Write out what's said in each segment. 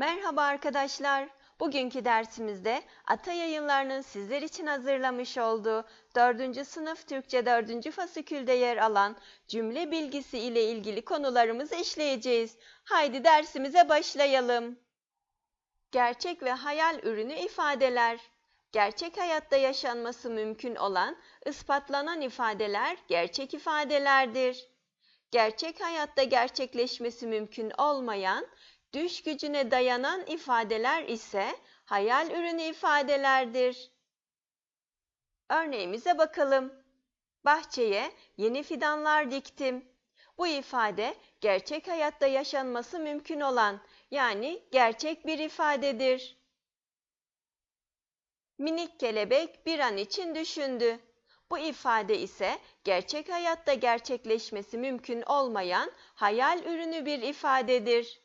Merhaba arkadaşlar. Bugünkü dersimizde Ata Yayınları'nın sizler için hazırlamış olduğu 4. sınıf Türkçe 4. fasikülde yer alan cümle bilgisi ile ilgili konularımızı işleyeceğiz. Haydi dersimize başlayalım. Gerçek ve hayal ürünü ifadeler. Gerçek hayatta yaşanması mümkün olan, ispatlanan ifadeler gerçek ifadelerdir. Gerçek hayatta gerçekleşmesi mümkün olmayan, düş gücüne dayanan ifadeler ise hayal ürünü ifadelerdir. Örneğimize bakalım. Bahçeye yeni fidanlar diktim. Bu ifade gerçek hayatta yaşanması mümkün olan yani gerçek bir ifadedir. Minik kelebek bir an için düşündü. Bu ifade ise gerçek hayatta gerçekleşmesi mümkün olmayan hayal ürünü bir ifadedir.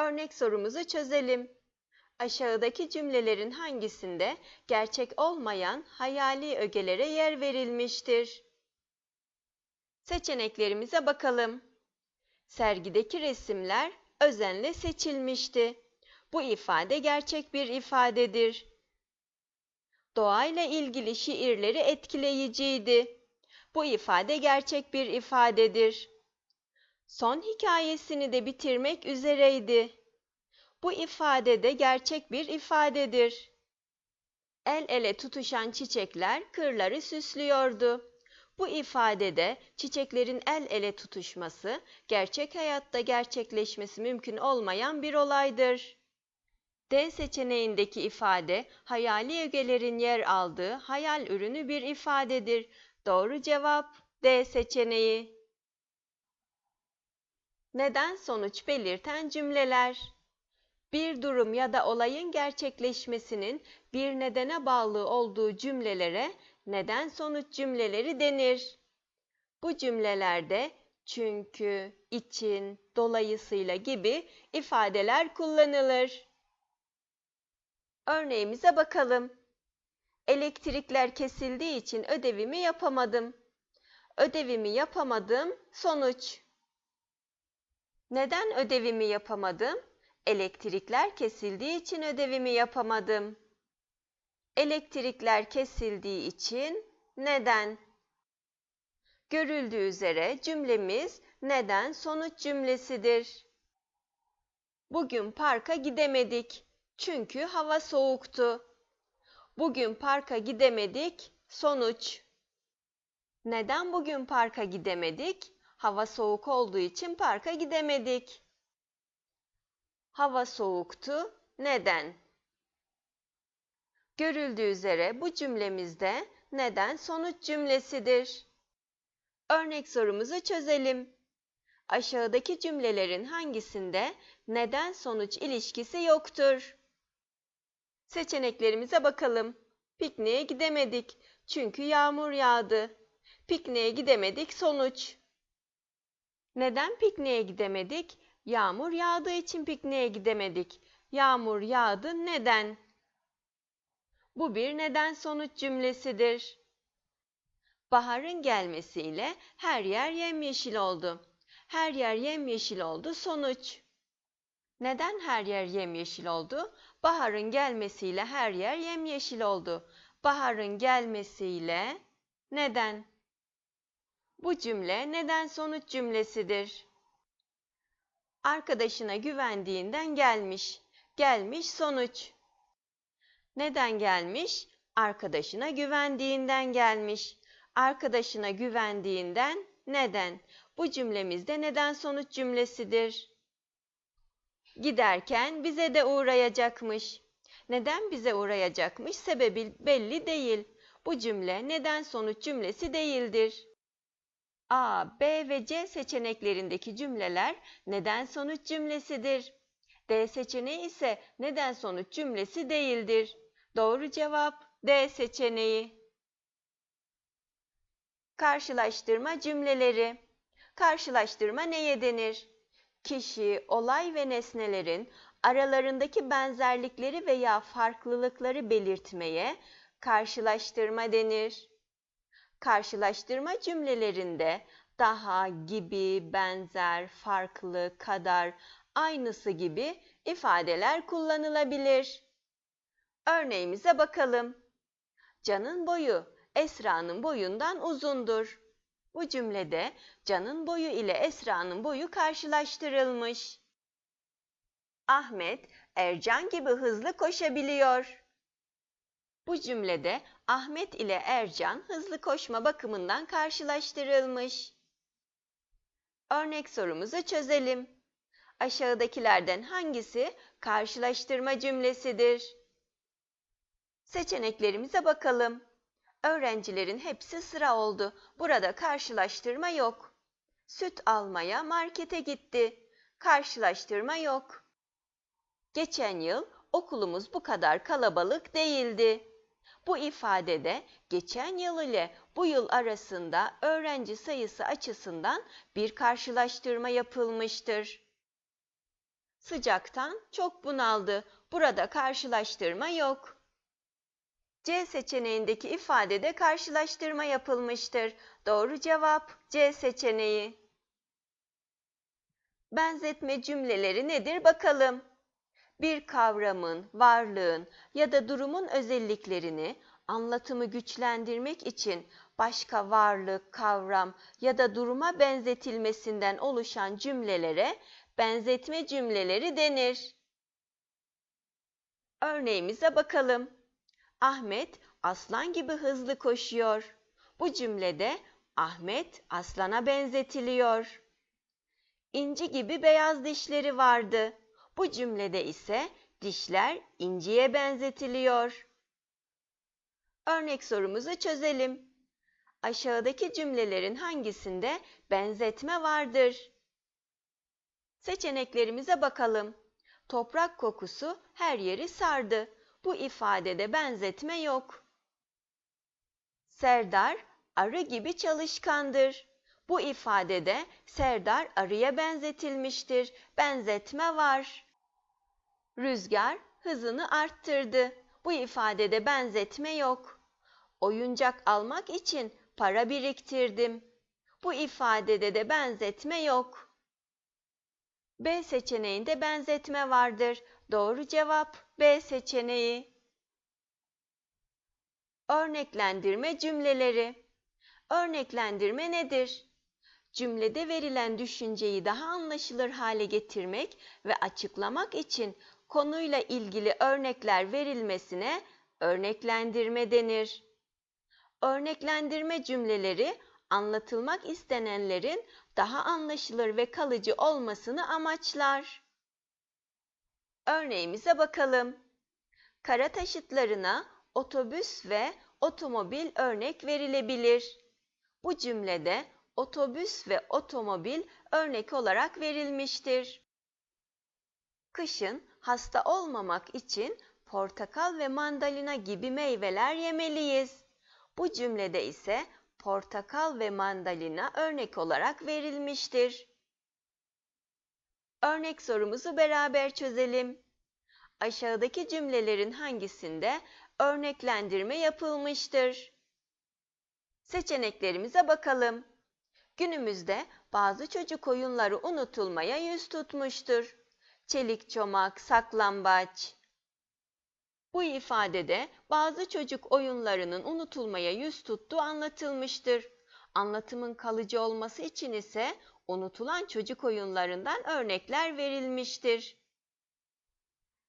Örnek sorumuzu çözelim. Aşağıdaki cümlelerin hangisinde gerçek olmayan hayali ögelere yer verilmiştir? Seçeneklerimize bakalım. Sergideki resimler özenle seçilmişti. Bu ifade gerçek bir ifadedir. Doğayla ilgili şiirleri etkileyiciydi. Bu ifade gerçek bir ifadedir. Son hikayesini de bitirmek üzereydi. Bu ifade de gerçek bir ifadedir. El ele tutuşan çiçekler kırları süslüyordu. Bu ifadede çiçeklerin el ele tutuşması, gerçek hayatta gerçekleşmesi mümkün olmayan bir olaydır. D seçeneğindeki ifade, hayali ögelerin yer aldığı hayal ürünü bir ifadedir. Doğru cevap D seçeneği. Neden sonuç belirten cümleler. Bir durum ya da olayın gerçekleşmesinin bir nedene bağlı olduğu cümlelere neden sonuç cümleleri denir. Bu cümlelerde çünkü, için, dolayısıyla gibi ifadeler kullanılır. Örneğimize bakalım. Elektrikler kesildiği için ödevimi yapamadım. Ödevimi yapamadım sonuç. Neden ödevimi yapamadım? Elektrikler kesildiği için ödevimi yapamadım. Elektrikler kesildiği için neden? Görüldüğü üzere cümlemiz neden sonuç cümlesidir. Bugün parka gidemedik çünkü hava soğuktu. Bugün parka gidemedik sonuç. Neden bugün parka gidemedik? Hava soğuk olduğu için parka gidemedik. Hava soğuktu. Neden? Görüldüğü üzere bu cümlemizde neden sonuç cümlesidir. Örnek sorumuzu çözelim. Aşağıdaki cümlelerin hangisinde neden sonuç ilişkisi yoktur? Seçeneklerimize bakalım. Pikniğe gidemedik çünkü yağmur yağdı. Pikniğe gidemedik sonuç. Neden pikniğe gidemedik? Yağmur yağdığı için pikniğe gidemedik. Yağmur yağdı neden? Bu bir neden sonuç cümlesidir. Baharın gelmesiyle her yer yemyeşil oldu. Her yer yemyeşil oldu sonuç. Neden her yer yemyeşil oldu? Baharın gelmesiyle her yer yemyeşil oldu. Baharın gelmesiyle neden? Bu cümle neden sonuç cümlesidir. Arkadaşına güvendiğinden gelmiş. Gelmiş sonuç. Neden gelmiş? Arkadaşına güvendiğinden gelmiş. Arkadaşına güvendiğinden neden? Bu cümlemizde neden sonuç cümlesidir. Giderken bize de uğrayacakmış. Neden bize uğrayacakmış? Sebebi belli değil. Bu cümle neden sonuç cümlesi değildir. A, B ve C seçeneklerindeki cümleler neden sonuç cümlesidir. D seçeneği ise neden sonuç cümlesi değildir. Doğru cevap D seçeneği. Karşılaştırma cümleleri. Karşılaştırma neye denir? Kişi, olay ve nesnelerin aralarındaki benzerlikleri veya farklılıkları belirtmeye karşılaştırma denir. Karşılaştırma cümlelerinde daha, gibi, benzer, farklı, kadar, aynısı gibi ifadeler kullanılabilir. Örneğimize bakalım. Can'ın boyu Esra'nın boyundan uzundur. Bu cümlede Can'ın boyu ile Esra'nın boyu karşılaştırılmış. Ahmet, Ercan gibi hızlı koşabiliyor. Bu cümlede Ahmet ile Ercan hızlı koşma bakımından karşılaştırılmış. Örnek sorumuzu çözelim. Aşağıdakilerden hangisi karşılaştırma cümlesidir? Seçeneklerimize bakalım. Öğrencilerin hepsi sıra oldu. Burada karşılaştırma yok. Süt almaya markete gitti. Karşılaştırma yok. Geçen yıl okulumuz bu kadar kalabalık değildi. Bu ifadede geçen yıl ile bu yıl arasında öğrenci sayısı açısından bir karşılaştırma yapılmıştır. Sıcaktan çok bunaldı. Burada karşılaştırma yok. C seçeneğindeki ifadede karşılaştırma yapılmıştır. Doğru cevap C seçeneği. Benzetme cümleleri nedir bakalım. Bir kavramın, varlığın ya da durumun özelliklerini anlatımı güçlendirmek için başka varlık, kavram ya da duruma benzetilmesinden oluşan cümlelere benzetme cümleleri denir. Örneğimize bakalım. Ahmet aslan gibi hızlı koşuyor. Bu cümlede Ahmet aslana benzetiliyor. İnci gibi beyaz dişleri vardı. Bu cümlede ise dişler inciye benzetiliyor. Örnek sorumuzu çözelim. Aşağıdaki cümlelerin hangisinde benzetme vardır? Seçeneklerimize bakalım. Toprak kokusu her yeri sardı. Bu ifadede benzetme yok. Serdar arı gibi çalışkandır. Bu ifadede Serdar arıya benzetilmiştir. Benzetme var. Rüzgar hızını arttırdı. Bu ifadede benzetme yok. Oyuncak almak için para biriktirdim. Bu ifadede de benzetme yok. B seçeneğinde benzetme vardır. Doğru cevap B seçeneği. Örneklendirme cümleleri. Örneklendirme nedir? Cümlede verilen düşünceyi daha anlaşılır hale getirmek ve açıklamak için konuyla ilgili örnekler verilmesine örneklendirme denir. Örneklendirme cümleleri anlatılmak istenenlerin daha anlaşılır ve kalıcı olmasını amaçlar. Örneğimize bakalım. Kara taşıtlarına otobüs ve otomobil örnek verilebilir. Bu cümlede otobüs ve otomobil örnek olarak verilmiştir. Kışın hasta olmamak için portakal ve mandalina gibi meyveler yemeliyiz. Bu cümlede ise portakal ve mandalina örnek olarak verilmiştir. Örnek sorumuzu beraber çözelim. Aşağıdaki cümlelerin hangisinde örneklendirme yapılmıştır? Seçeneklerimize bakalım. Günümüzde bazı çocuk oyunları unutulmaya yüz tutmuştur. Çelik çomak, saklambaç. Bu ifadede bazı çocuk oyunlarının unutulmaya yüz tuttuğu anlatılmıştır. Anlatımın kalıcı olması için ise unutulan çocuk oyunlarından örnekler verilmiştir.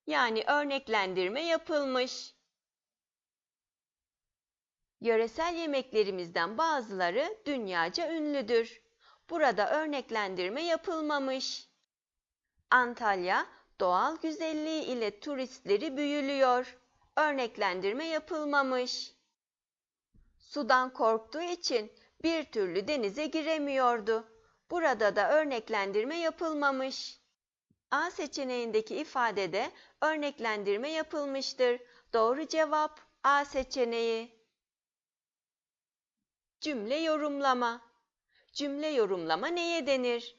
Yani örneklendirme yapılmış. Yöresel yemeklerimizden bazıları dünyaca ünlüdür. Burada örneklendirme yapılmamış. Antalya doğal güzelliği ile turistleri büyülüyor. Örneklendirme yapılmamış. Sudan korktuğu için bir türlü denize giremiyordu. Burada da örneklendirme yapılmamış. A seçeneğindeki ifadede örneklendirme yapılmıştır. Doğru cevap A seçeneği. Cümle yorumlama. Cümle yorumlama neye denir?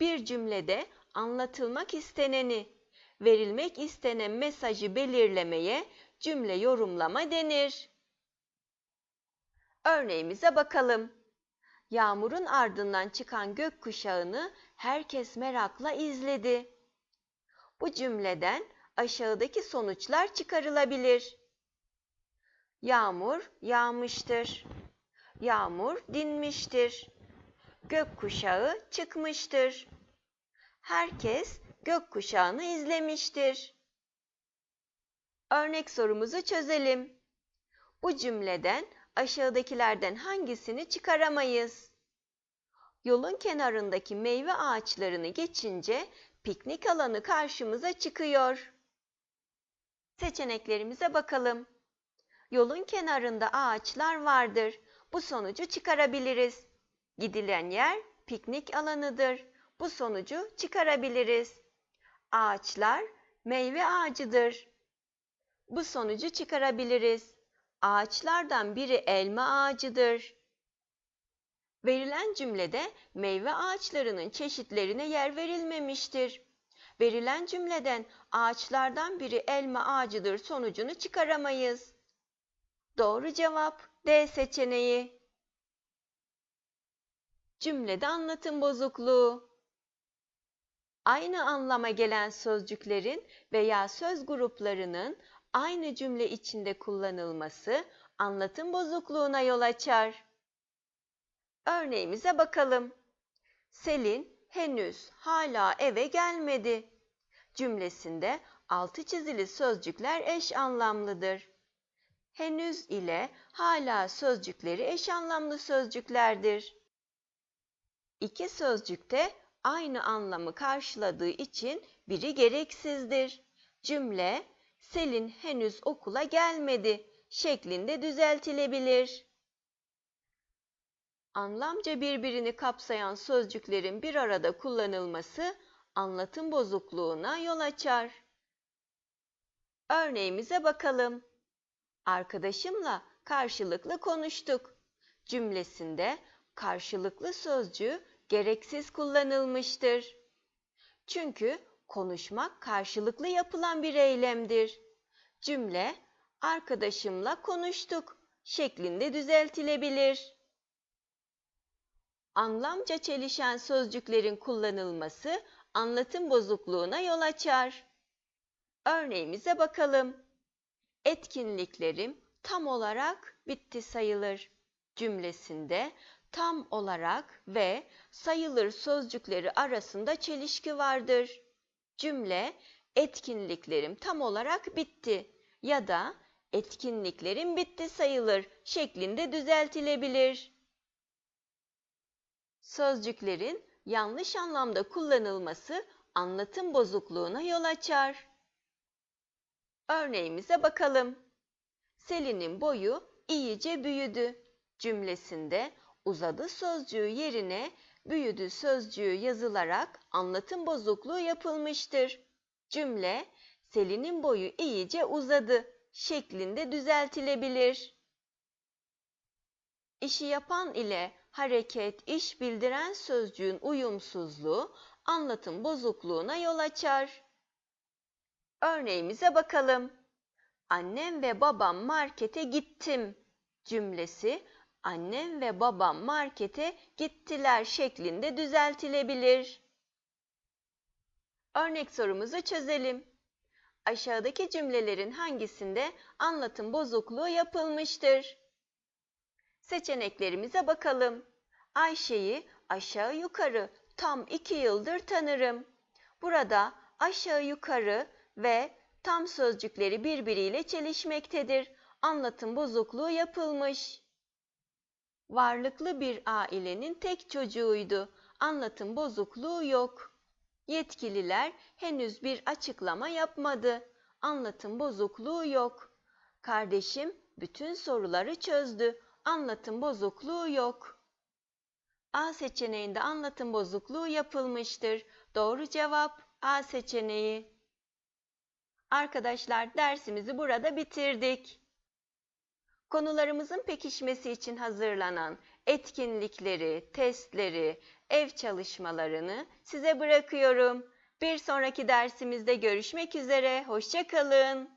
Bir cümlede anlatılmak isteneni, verilmek istenen mesajı belirlemeye cümle yorumlama denir. Örneğimize bakalım. Yağmurun ardından çıkan gök kuşağını herkes merakla izledi. Bu cümleden aşağıdaki sonuçlar çıkarılabilir. Yağmur yağmıştır. Yağmur dinmiştir. Gökkuşağı çıkmıştır. Herkes gökkuşağını izlemiştir. Örnek sorumuzu çözelim. Bu cümleden aşağıdakilerden hangisini çıkaramayız? Yolun kenarındaki meyve ağaçlarını geçince piknik alanı karşımıza çıkıyor. Seçeneklerimize bakalım. Yolun kenarında ağaçlar vardır. Bu sonucu çıkarabiliriz. Gidilen yer piknik alanıdır. Bu sonucu çıkarabiliriz. Ağaçlar meyve ağacıdır. Bu sonucu çıkarabiliriz. Ağaçlardan biri elma ağacıdır. Verilen cümlede meyve ağaçlarının çeşitlerine yer verilmemiştir. Verilen cümleden ağaçlardan biri elma ağacıdır sonucunu çıkaramayız. Doğru cevap D seçeneği. Cümlede anlatım bozukluğu. Aynı anlama gelen sözcüklerin veya söz gruplarının aynı cümle içinde kullanılması anlatım bozukluğuna yol açar. Örneğimize bakalım. Selin henüz hala eve gelmedi. Cümlesinde altı çizili sözcükler eş anlamlıdır. Henüz ile hala sözcükleri eş anlamlı sözcüklerdir. İki sözcükte aynı anlamı karşıladığı için biri gereksizdir. Cümle Selin henüz okula gelmedi şeklinde düzeltilebilir. Anlamca birbirini kapsayan sözcüklerin bir arada kullanılması anlatım bozukluğuna yol açar. Örneğimize bakalım. Arkadaşımla karşılıklı konuştuk. Cümlesinde karşılıklı sözcüğü gereksiz kullanılmıştır. Çünkü konuşmak karşılıklı yapılan bir eylemdir. Cümle arkadaşımla konuştuk şeklinde düzeltilebilir. Anlamca çelişen sözcüklerin kullanılması anlatım bozukluğuna yol açar. Örneğimize bakalım. Etkinliklerim tam olarak bitti sayılır cümlesinde tam olarak ve sayılır sözcükleri arasında çelişki vardır. Cümle etkinliklerim tam olarak bitti ya da etkinliklerim bitti sayılır şeklinde düzeltilebilir. Sözcüklerin yanlış anlamda kullanılması anlatım bozukluğuna yol açar. Örneğimize bakalım. Selin'in boyu iyice büyüdü cümlesinde uzadı sözcüğü yerine büyüdü sözcüğü yazılarak anlatım bozukluğu yapılmıştır. Cümle Selin'in boyu iyice uzadı şeklinde düzeltilebilir. İşi yapan ile hareket, iş bildiren sözcüğün uyumsuzluğu anlatım bozukluğuna yol açar. Örneğimize bakalım. Annem ve babam markete gittim cümlesi annem ve babam markete gittiler şeklinde düzeltilebilir. Örnek sorumuzu çözelim. Aşağıdaki cümlelerin hangisinde anlatım bozukluğu yapılmıştır? Seçeneklerimize bakalım. Ayşe'yi aşağı yukarı tam iki yıldır tanırım. Burada aşağı yukarı ve tam sözcükleri birbiriyle çelişmektedir. Anlatım bozukluğu yapılmış. Varlıklı bir ailenin tek çocuğuydu. Anlatım bozukluğu yok. Yetkililer henüz bir açıklama yapmadı. Anlatım bozukluğu yok. Kardeşim bütün soruları çözdü. Anlatım bozukluğu yok. A seçeneğinde anlatım bozukluğu yapılmıştır. Doğru cevap A seçeneği. Arkadaşlar dersimizi burada bitirdik. Konularımızın pekişmesi için hazırlanan etkinlikleri, testleri, ev çalışmalarını size bırakıyorum. Bir sonraki dersimizde görüşmek üzere. Hoşçakalın.